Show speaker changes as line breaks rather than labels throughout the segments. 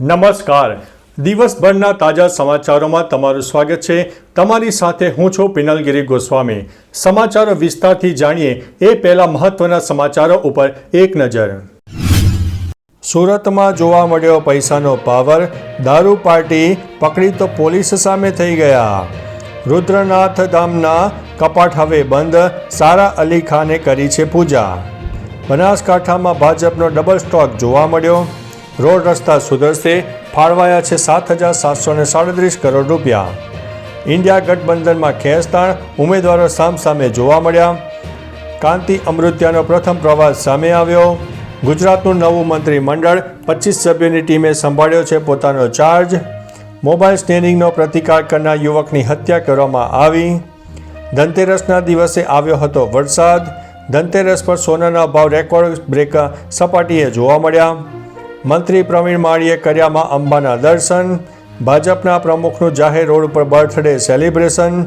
નમસ્કાર. દિવસભરના તાજા સમાચારોમાં તમારું સ્વાગત છે. તમારી સાથે હું છું પિનલગીરી ગોસ્વામી. સમાચારો વિસ્તારથી જાણીએ એ પહેલા મહત્વના સમાચારો ઉપર એક નજર. સુરતમાં જોવા મળ્યો પૈસાનો પાવર. દારૂ પાર્ટી પકડી તો પોલીસ સામે થઈ ગયા. રુદ્રનાથ ધામના કપાટ હવે બંધ. સારા અલી ખાને કરી છે પૂજા. બનાસકાંઠામાં ભાજપનો ડબલ સ્ટોક જોવા મળ્યો. રોડ રસ્તા સુધરશે, ફાળવાયા છે સાત હજાર સાતસો ને સાડત્રીસ કરોડ રૂપિયા. ઇન્ડિયા ગઠબંધનમાં ખેંચતાણ ઉમેદવારો સામસામે જોવા મળ્યા. કાંતિ અમૃત્યાનો પ્રથમ પ્રવાસ સામે આવ્યો. ગુજરાતનું નવું મંત્રીમંડળ પચીસ સભ્યોની ટીમે સંભાળ્યો છે પોતાનો ચાર્જ. મોબાઈલ સ્ટેનિંગનો પ્રતિકાર કરનાર યુવકની હત્યા કરવામાં આવી. ધનતેરસના દિવસે આવ્યો હતો વરસાદ. ધનતેરસ પર સોનાના ભાવ રેકોર્ડ બ્રેક સપાટીએ જોવા મળ્યા. મંત્રી પ્રવીણ માળીએ કર્યામાં અંબાના દર્શન, ભાજપના પ્રમુખનું જાહેર રોડ ઉપર બર્થડે સેલિબ્રેશન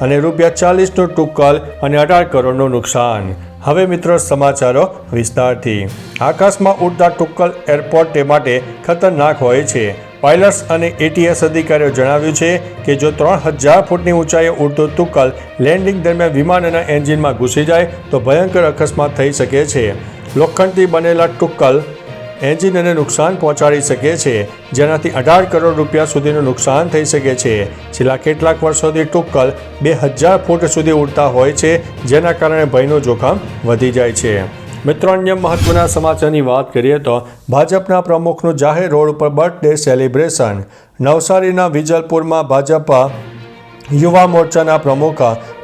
અને રૂપિયા ચાલીસનું ટુક્કલ અને અઢાર કરોડનું નુકસાન. હવે મિત્રો સમાચારો વિસ્તારથી. આકાશમાં ઉડતા ટુક્કલ એરપોર્ટ તે માટે ખતરનાક હોય છે. પાયલટ્સ અને એટીએસ અધિકારીઓ જણાવ્યું છે કે જો ત્રણ હજાર ફૂટની ઊંચાઈએ ઉડતો તુક્કલ લેન્ડિંગ દરમિયાન વિમાનના એન્જિનમાં ઘૂસી જાય તો ભયંકર અકસ્માત થઈ શકે છે. લોખંડથી બનેલા ટુક્કલ એન્જિનને નુકસાન પહોંચાડી શકે છે. જેનાથી અઢાર કરોડ રૂપિયા સુધીનું નુકસાન થઈ શકે છે. છેલ્લા કેટલાક વર્ષોથી ટુક્કલ બે હજાર ફૂટ સુધી ઉડતા હોય છે, જેના કારણે ભયનું જોખમ વધી જાય છે. મિત્રો, અન્ય મહત્વના સમાચારની વાત કરીએ તો ભાજપના પ્રમુખનું જાહેર રોડ ઉપર બર્થડે સેલિબ્રેશન. નવસારીના વિજલપુરમાં ભાજપ યુવા મોરચાના પ્રમુખ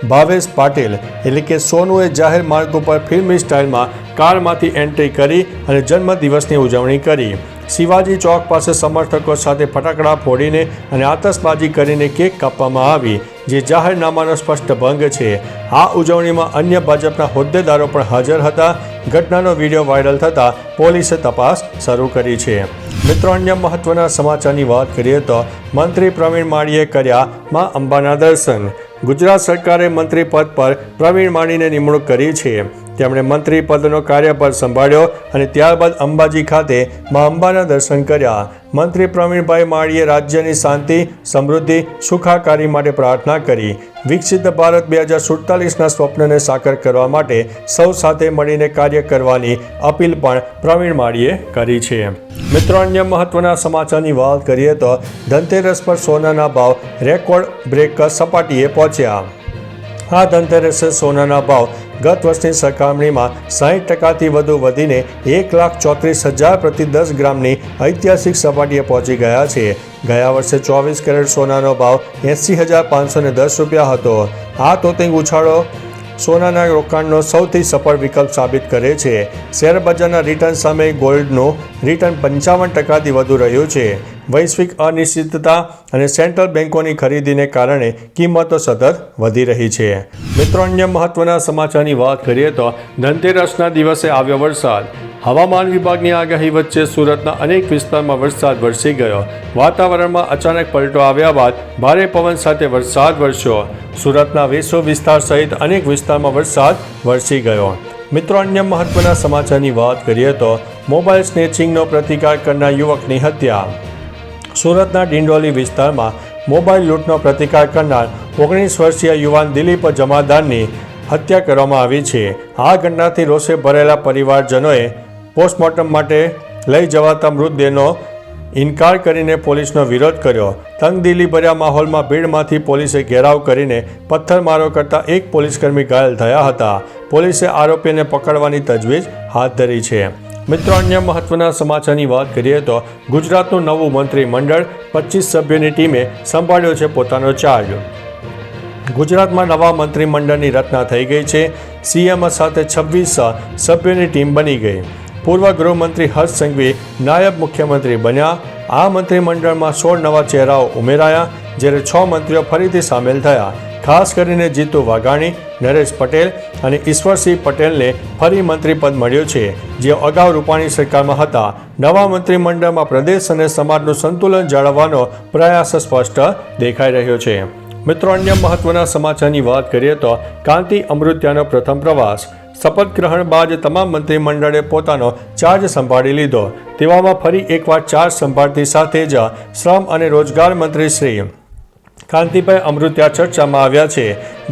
ભાવેશ પાટીલ એટલે કે સોનુએ જાહેર માર્ગ ઉપર ફિલ્મી સ્ટાઇલમાં કારમાંથી એન્ટ્રી કરી અને જન્મદિવસની ઉજવણી કરી. શિવાજી ચોક પાસે સમર્થકો સાથે ફટાકડા ફોડીને અને આતશબાજી કરીને કેક કાપવામાં આવી. જે જાહેરનામાનો સ્પષ્ટ ભંગ છે. આ ઉજવણીમાં અન્ય ભાજપના હોદ્દેદારો પણ હાજર હતા. ઘટનાનો વીડિયો વાયરલ થતાં પોલીસે તપાસ શરૂ કરી છે. મિત્રો, અન્ય મહત્વના સમાચારની વાત કરીએ તો મંત્રી પ્રવીણ માળીએ કર્યા માં અંબાના દર્શન. ગુજરાત સરકારે મંત્રી પદ પર પ્રવીણ માળીને નિમણૂક કરી છે. તેમણે મંત્રી પદનો કાર્યભાર સંભાળ્યો અને ત્યારબાદ અંબાજી ખાતે મા અંબાના દર્શન કર્યા. મંત્રી પ્રવીણભાઈ માળીએ રાજ્યની શાંતિ, સમૃદ્ધિ, સુખાકારી માટે પ્રાર્થના કરી. વિકસિત ભારત બે હજાર સુડતાલીસના સ્વપ્નને સાકાર કરવા માટે સૌ સાથે મળીને કાર્ય કરવાની અપીલ પણ પ્રવીણ માળીએ કરી છે. મિત્રો, અન્ય મહત્વના સમાચારની વાત કરીએ તો ધનતેરસ પર સોનાના ભાવ રેકોર્ડ બ્રેક સપાટીએ પહોંચ્યા. આ ધનતેરસે સોનાના ભાવ ગત વર્ષની સરખામણીમાં સાહીઠ ટકાથી વધુ વધીને એક લાખ ચોત્રીસ હજાર પ્રતિ દસ ગ્રામની ઐતિહાસિક સપાટીએ પહોંચી ગયા છે. ગયા વર્ષે ચોવીસ કેરેટ સોનાનો ભાવ એંસી હજાર પાંચસો ને દસ રૂપિયા હતો. આ તોતિંગ ઉછાળો સોનાના રોકાણનો સૌથી સફળ વિકલ્પ સાબિત કરે છે. શેરબજારના રિટર્ન સામે ગોલ્ડનું રિટર્ન પંચાવન ટકાથી વધુ રહ્યું છે. વૈશ્વિક અનિશ્ચિતતા અને સેન્ટ્રલ બેન્કોની ખરીદીને કારણે કિંમતો સતત વધી રહી છે. મિત્રો, અન્ય મહત્વના સમાચારની વાત કરીએ તો ધનતેરસના દિવસે આવ્યો વરસાદ. હવામાન વિભાગની આગાહી વચ્ચે સુરતના અનેક વિસ્તારમાં વરસાદ વરસી ગયો. વાતાવરણમાં અચાનક પલટો આવ્યા બાદ ભારે પવન સાથે વરસાદ વરસ્યો. સુરતના વેસો વિસ્તાર સહિત અનેક વિસ્તારમાં વરસાદ વરસી ગયો. મિત્રો, અન્ય મહત્વના સમાચારની વાત કરીએ તો મોબાઈલ સ્નેચિંગનો પ્રતિકાર કરનાર યુવકની હત્યા. સુરતના ડિંડોલી વિસ્તારમાં મોબાઈલ લૂંટનો પ્રતિકાર કરનાર ઓગણીસ વર્ષીય યુવાન દિલીપ જમાદારની હત્યા કરવામાં આવી છે. આ ઘટનાથી રોષે ભરેલા પરિવારજનોએ પોસ્ટમોર્ટમ માટે લઈ જવાતા મૃતદેહનો ઇનકાર કરીને પોલીસનો વિરોધ કર્યો. તંગદિલી ભર્યા માહોલમાં ભીડમાંથી પોલીસે ઘેરાવ કરીને પથ્થરમારો કરતા એક પોલીસકર્મી ઘાયલ થયા હતા. પોલીસે આરોપીને પકડવાની તજવીજ હાથ ધરી છે. મિત્રો, અન્ય મહત્વના સમાચારની વાત કરીએ તો ગુજરાતનું નવું મંત્રીમંડળ પચીસ સભ્યોની ટીમે સંભાળ્યો છે પોતાનો ચાર્જ. ગુજરાતમાં નવા મંત્રીમંડળની રચના થઈ ગઈ છે. સીએમ સાથે છવ્વીસ સભ્યોની ટીમ બની ગઈ. પૂર્વ ગૃહમંત્રી હર્ષ સંઘવી નાયબ મુખ્યમંત્રી બન્યા. આ મંત્રીમંડળમાં સોળ નવા ચહેરાઓ ઉમેરાયા, જ્યારે છ મંત્રીઓ ફરીથી સામેલ થયા. ખાસ કરીને જીતુ વાઘાણી, નરેશ પટેલ અને ઈશ્વરસિંહ પટેલને ફરી મંત્રીપદ મળ્યું છે, જે અગાઉ રૂપાણી સરકારમાં હતા. નવા મંત્રીમંડળમાં પ્રદેશ અને સમાજનું સંતુલન જાળવવાનો પ્રયાસ સ્પષ્ટ દેખાઈ રહ્યો છે. મિત્રો, અન્ય મહત્વના સમાચારની વાત કરીએ તો કાંતિ અમૃત્યાનો પ્રથમ પ્રવાસ. શપથ ગ્રહણ બાદ તમામ મંત્રીમંડળે પોતાનો ચાર્જ સંભાળી લીધો. તેવામાં ફરી એકવાર ચાર્જ સંભાળતી સાથે જ શ્રમ અને રોજગાર મંત્રી શ્રી કાંતિભાઈ અમૃત્યા ચર્ચામાં આવ્યા છે,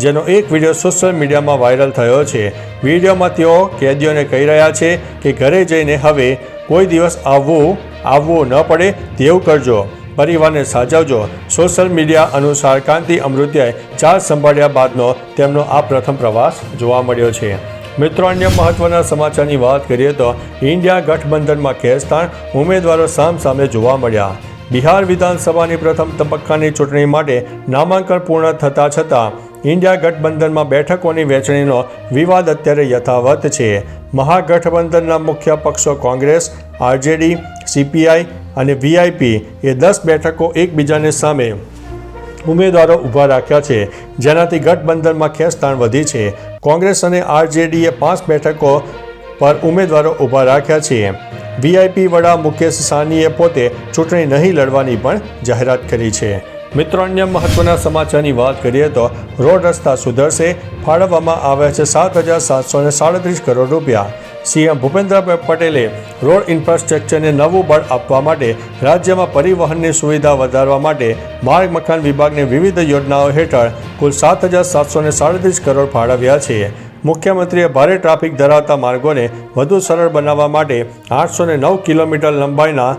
જેનો એક વીડિયો સોશિયલ મીડિયામાં વાયરલ થયો છે. વિડીયોમાં તેઓ કેદીઓને કહી રહ્યા છે કે ઘરે જઈને હવે કોઈ દિવસ આવવું આવવું ન પડે તેવું કરજો. પરિવારને સાચવજો. સોશિયલ મીડિયા અનુસાર કાંતિ અમૃત્યાએ ચાર્જ સંભાળ્યા બાદનો તેમનો આ પ્રથમ પ્રવાસ જોવા મળ્યો છે. મિત્રો, અન્ય મહત્વના સમાચારની વાત કરીએ તો ઇન્ડિયા ગઠબંધનમાં ખેંચતાણ ઉમેદવારો સામ સામે જોવા મળ્યા. બિહાર વિધાનસભાની પ્રથમ તબક્કાની ચૂંટણી માટે નામાંકન પૂર્ણ થતાં છતાં ઇન્ડિયા ગઠબંધનમાં બેઠકોની વહેંચણીનો વિવાદ અત્યારે યથાવત છે. મહાગઠબંધનના મુખ્ય પક્ષો કોંગ્રેસ, આરજેડી, સીપીઆઈ અને વીઆઈપી એ દસ બેઠકો એકબીજાની સામે ઉમેદવારો ઊભા રાખ્યા છે. જેનાથી ગઠબંધનમાં ખેંચતાણ વધી છે. કોંગ્રેસ અને આરજેડીએ પાંચ બેઠકો પર ઉમેદવારો ઊભા રાખ્યા છે. વીઆઈપી વડા મુકેશ સાહનીએ પોતે ચૂંટણી નહીં લડવાની પણ જાહેરાત કરી છે. મિત્રો, અન્ય મહત્વના સમાચારની વાત કરીએ તો રોડ રસ્તા સુધરશે, ફાળવવામાં આવ્યા છે સાત હજાર સાતસો ને સાડત્રીસ કરોડ રૂપિયા. સીએમ ભૂપેન્દ્રભાઈ પટેલે રોડ ઇન્ફ્રાસ્ટ્રક્ચરને નવું બળ આપવા માટે રાજ્યમાં પરિવહનની સુવિધા વધારવા માટે માર્ગ મકાન વિભાગને વિવિધ યોજનાઓ હેઠળ કુલ સાત હજાર સાતસો ને સાડત્રીસ કરોડ ફાળવ્યા છે. મુખ્યમંત્રીએ ભારે ટ્રાફિક ધરાવતા માર્ગોને વધુ સરળ બનાવવા માટે આઠસો ને નવ કિલોમીટર લંબાઈના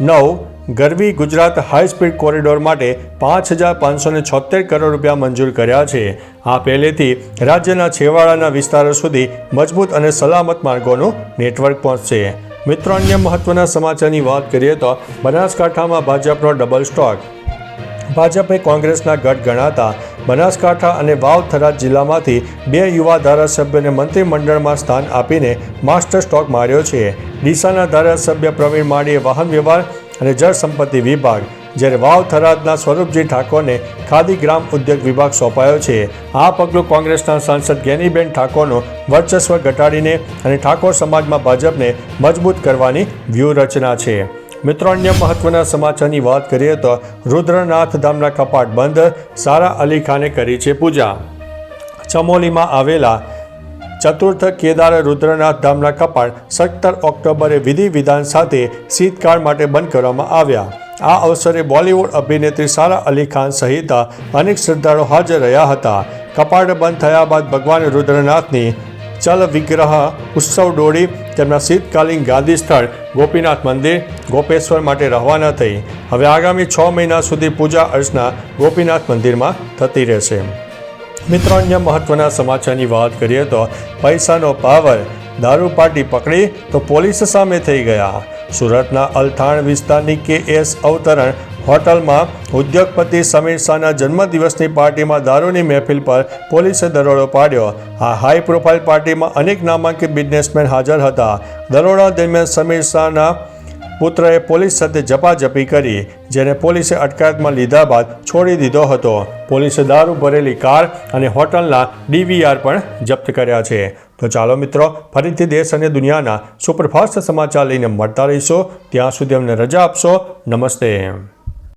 નવ Garvi Gujarat high speed corridor માટે પાંચ હજાર પાંચસો ને છોતેર કરોડ રૂપિયા મંજૂર કર્યા છે. આ પહેલેથી રાજ્યના છેવાડાના વિસ્તારો સુધી મજબૂત અને સલામત માર્ગોનું નેટવર્ક પહોંચશે. મિત્રો, અન્ય મહત્વના સમાચારની વાત કરીએ તો બનાસકાંઠામાં ભાજપનો ડબલ સ્ટોક. ભાજપે કોંગ્રેસના ગઢ ગણાતા બનાસકાંઠા અને વાવ થરાદ જિલ્લામાંથી બે યુવા ધારાસભ્યને મંત્રીમંડળમાં સ્થાન આપીને માસ્ટર સ્ટોક માર્યો છે. ડીસાના ધારાસભ્ય પ્રવીણ માળીએ વાહન વ્યવહાર અને જળ સંપત્તિ વિભાગ, જ્યારે વાવ થરાદના સ્વરૂપજી ઠાકોરને ખાદી ગ્રામ ઉદ્યોગ વિભાગ સોંપાયો છે. આ પગલું કોંગ્રેસના સાંસદ જ્ઞાનીબેન ઠાકોરનું વર્ચસ્વ ઘટાડીને અને ઠાકોર સમાજમાં ભાજપને મજબૂત કરવાની વ્યૂહરચના છે. મિત્રો, અન્ય મહત્વના સમાચારની વાત કરીએ તો રુદ્રનાથ ધામના કપાટ બંધ. સારા અલી ખાને કરી છે પૂજા. ચમોલીમાં આવેલા ચતુર્થ કેદાર રુદ્રનાથ ધામના કપાટ સત્તર ઓક્ટોબરે વિધિ વિધાન સાથે શીતકાળ માટે બંધ કરવામાં આવ્યા. આ અવસરે બોલિવૂડ અભિનેત્રી સારા અલી ખાન સહિત અનેક શ્રદ્ધાળુઓ હાજર રહ્યા હતા. કપાટ બંધ થયા બાદ ભગવાન રુદ્રનાથની ચલ વિગ્રહ ઉત્સવ દોડી તેમના શીતકાલીન ગાંધી સ્થળ ગોપીનાથ મંદિર ગોપેશ્વર માટે રવાના થઈ. હવે આગામી છ મહિના સુધી પૂજા અર્ચના ગોપીનાથ મંદિરમાં થતી રહેશે. મિત્રો, અન્ય મહત્વના સમાચારની વાત કરીએ તો પૈસાનો પાવર દારૂ પાર્ટી પકડી તો પોલીસ સામે થઈ ગયા. સુરતના અલથાણ વિસ્તારની કે એસ અવતરણ હોટલમાં ઉદ્યોગપતિ સમીર શાહના જન્મદિવસની પાર્ટીમાં દારૂની મહેફિલ પર પોલીસે દરોડો પાડ્યો. આ હાઈ પ્રોફાઇલ પાર્ટીમાં અનેક નામાંકિત બિઝનેસમેન હાજર હતા. દરોડા દરમિયાન સમીર શાહના પુત્રએ પોલીસ સાથે ઝપાઝપી કરી, જેને પોલીસે અટકાયતમાં લીધા બાદ છોડી દીધો હતો. પોલીસે દારૂ ભરેલી કાર અને હોટલના ડીવીઆર પણ જપ્ત કર્યા છે. તો ચાલો મિત્રો, ફરીથી દેશ અને દુનિયાના સુપરફાસ્ટ સમાચાર લઈને મળતા રહીશો. ત્યાં સુધી અમને રજા આપશો. નમસ્તે.